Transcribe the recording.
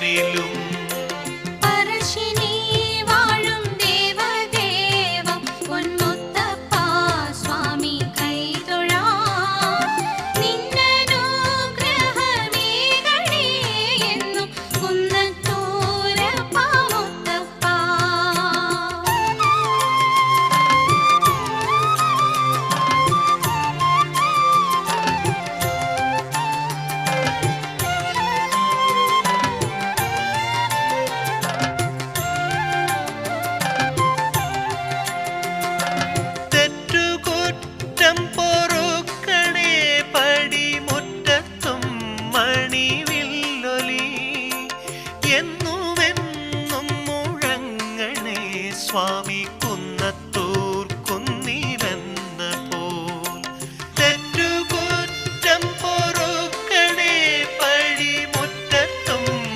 வானிலும் എന്നുവെന്നും മുഴങ്ങണേ സ്വാമി കുന്നത്ത്